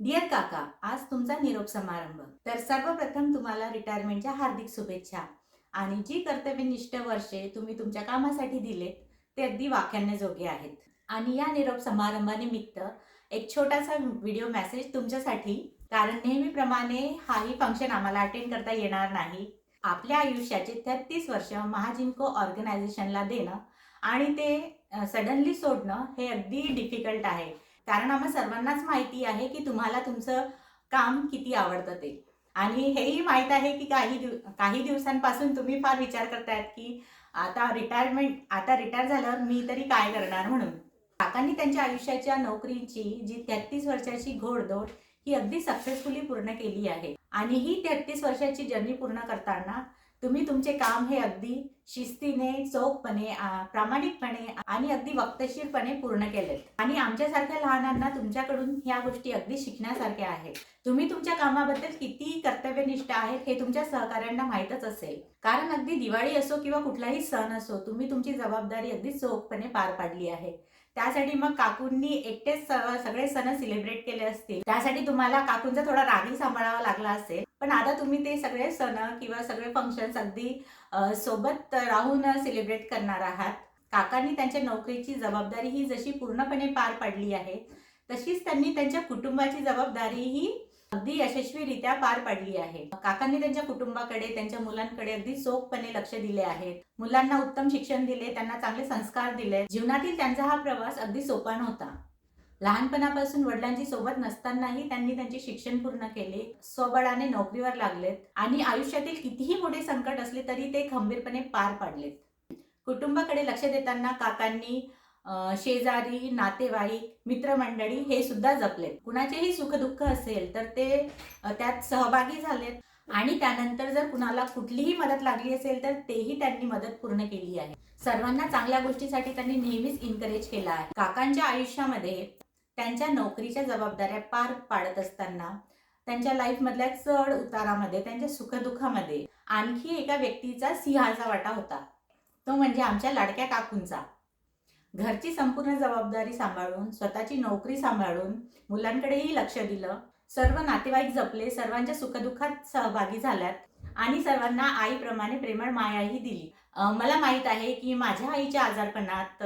Dear काका आज तुमचा निरोप समारंभ. तर सर्वप्रथम तुम्हाला रिटायरमेंटच्या हार्दिक शुभेच्छा. आणि जी कर्तव्यनिष्ठ वर्षे तुम्ही तुमच्या कामासाठी दिलेत ते अगदी वाख्यान्यजोगे आहेत. आणि या निरोप समारंभानिमित्त एक छोटासा व्हिडिओ मेसेज तुमच्यासाठी. कारण नेहमीप्रमाणे हाही फंक्शन आम्हाला अटेंड करता येणार नाही. आपल्या आयुष्याचे तेहतीस वर्ष महाजिनको ऑर्गनायझेशनला देणं आणि ते सडनली सोडणं हे अगदी डिफिकल्ट आहे. कारण आम्हा सर्वांनाच माहिती आहे की तुम्हाला तुमचं काम किती आवडतं ते. आणि हेही माहीत आहे की काही दिव काही दिवसांपासून तुम्ही फार विचार करतायत की आता रिटायरमेंट आता रिटायर झाल्यावर मी तरी काय करणार म्हणून. काकांनी त्यांच्या आयुष्याच्या नोकरीची जी तेहतीस वर्षाची घोडदौड ही अगदी सक्सेसफुली पूर्ण केली आहे. आणि ही तेहतीस वर्षाची जर्नी पूर्ण करताना तुम्ही तुमचे काम हे अगदी शिस्तीने चोखपणे प्रामाणिकपणे आणि अगदी वक्तशीरपणे पूर्ण केलेत. आणि आमच्यासारख्या लहानांना तुमच्याकडून ह्या गोष्टी अगदी शिकण्यासारख्या आहेत. तुम्ही तुमच्या कामाबद्दल किती कर्तव्यनिष्ठ आहेत हे तुमच्या सहकाऱ्यांना माहीतच असेल. कारण अगदी दिवाळी असो किंवा कुठलाही सण असो तुम्ही तुमची जबाबदारी अगदी चोखपणे पार पाडली आहे. त्यासाठी मग काकूंनी एकटेच सगळे सण सेलिब्रेट केले असतील. त्यासाठी तुम्हाला काकूंचा थोडा रागही सांभाळावा लागला असेल. पण आता तुम्ही ते सगळे सण किंवा सगळे फंक्शन्स अगदी सोबत राहून सेलिब्रेट करणार आहात. काकांनी त्यांच्या नोकरीची जबाबदारी ही जशी पूर्णपणे पार पाडली आहे तशीच त्यांनी त्यांच्या कुटुंबाची जबाबदारी ही अगदी यशस्वीरित्या पार पाडली आहे. काकांनी त्यांच्या कुटुंबाकडे त्यांच्या मुलांकडे अगदी चोखपणे लक्ष दिले आहेत मुलांना उत्तम शिक्षण दिले त्यांना चांगले संस्कार दिले. जीवनातील त्यांचा हा प्रवास अगदी सोपा नव्हता. लहानपणापासून वडिलांची सोबत नसतानाही त्यांनी त्यांचे शिक्षण पूर्ण केले स्वबळाने नोकरीवर लागलेत आणि आयुष्यातील कितीही मोठे संकट असले तरी ते खंबीरपणे पार पाडलेत. कुटुंबाकडे लक्ष देताना काकांनी शेजारी नातेवाईक मित्रमंडळी हे सुद्धा जपलेत. कुणाचेही सुखदुःख असेल तर ते त्यात सहभागी झालेत. आणि त्यानंतर जर कुणाला कुठलीही मदत लागली असेल तर तेही त्यांनी मदत पूर्ण केली आहे. सर्वांना चांगल्या गोष्टीसाठी त्यांनी नेहमीच इन्करेज केला आहे. काकांच्या आयुष्यामध्ये त्यांच्या नोकरीच्या जबाबदाऱ्या पार पाडत असताना त्यांच्या लाईफमधल्या चढ उतारामध्ये त्यांच्या सुखदुःखामध्ये आणखी एका व्यक्तीचा सिंहाचा वाटा होता. तो म्हणजे आमच्या लाडक्या काकूंचा. घरची संपूर्ण जबाबदारी सांभाळून स्वतःची नोकरी सांभाळून मुलांकडेही लक्ष दिलं सर्व नातेवाईक जपले सर्वांच्या सुखदुःखात सहभागी झाल्यात आणि सर्वांना आईप्रमाणे प्रेमळ मायाही दिली. मला माहीत आहे की माझ्या आईच्या आजारपणात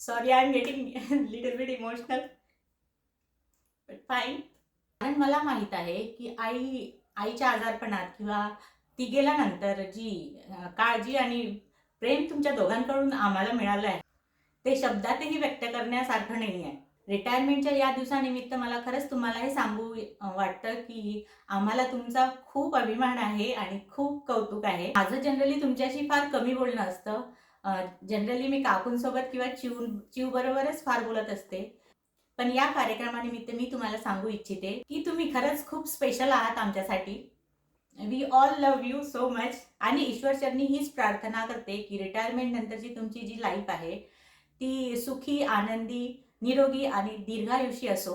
sorry I am getting little bit emotional but fine कारण मला माहीत आहे की आई आईच्या आजारपणात किंवा ती गेल्यानंतर जी काळजी आणि प्रेम तुमच्या दोघांकडून आम्हाला मिळालं आहे ते शब्दातही व्यक्त करण्यासारखं नाही आहे रिटायरमेंटच्या या दिवसानिमित्त मला खरंच तुम्हाला हे सांगू वाटतं की आम्हाला तुमचा खूप अभिमान आहे आणि खूप कौतुक आहे. माझं जनरली तुमच्याशी फार कमी बोलणं असतं. जनरली मी काकूंसोबत किंवा चिव चिव बरोबरच फार बोलत असते. पण या कार्यक्रमानिमित्त मी तुम्हाला सांगू इच्छिते की तुम्ही खरंच खूप स्पेशल आहात आमच्यासाठी. We all love you so much आणि ईश्वरचरणी हीच प्रार्थना करते की रिटायरमेंट नंतरची तुमची जी लाईफ आहे ती सुखी आनंदी निरोगी आणि दीर्घायुषी असो.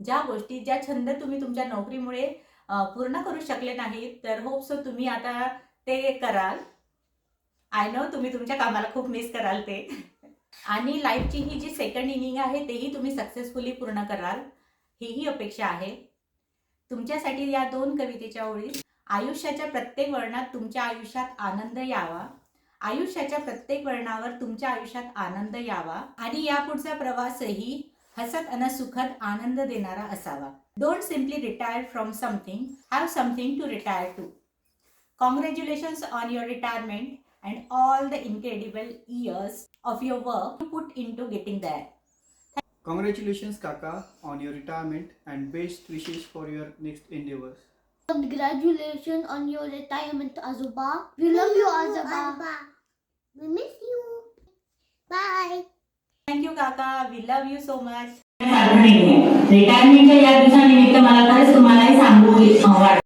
ज्या गोष्टी ज्या छंद तुम्ही तुमच्या नोकरीमुळे पूर्ण करू शकले नाहीत तर होप सो तुम्ही आता ते कराल. आय नो तुम्ही तुमच्या कामाला खूप मिस कराल ते. आणि लाईफची ही जी सेकंड इनिंग आहे तेही तुम्ही सक्सेसफुली पूर्ण कराल. हीही अपेक्षा आहे. तुमच्यासाठी या दोन कवितेच्या ओळी आयुष्याच्या प्रत्येक वळणात तुमच्या आयुष्यात आनंद यावा. आयुष्याच्या प्रत्येक वळणावर तुमच्या आयुष्यात आनंद यावा. आणि यापुढचा प्रवासही हसत अन सुखद आनंद देणारा असावा. Don't simply retire from something have something to retire to congratulations on your retirement and all the incredible years of your work to put in to getting that Congratulations, Kaka, on your retirement and best wishes for your next endeavors. Congratulations on your retirement, Azuba. We love you, Azuba. We miss you. Bye. Thank you, Kaka. We love you so much. रिटायरमेंटच्या या दिवसानिमित्त मला खरंच तुम्हाला हे सांगू वाटतं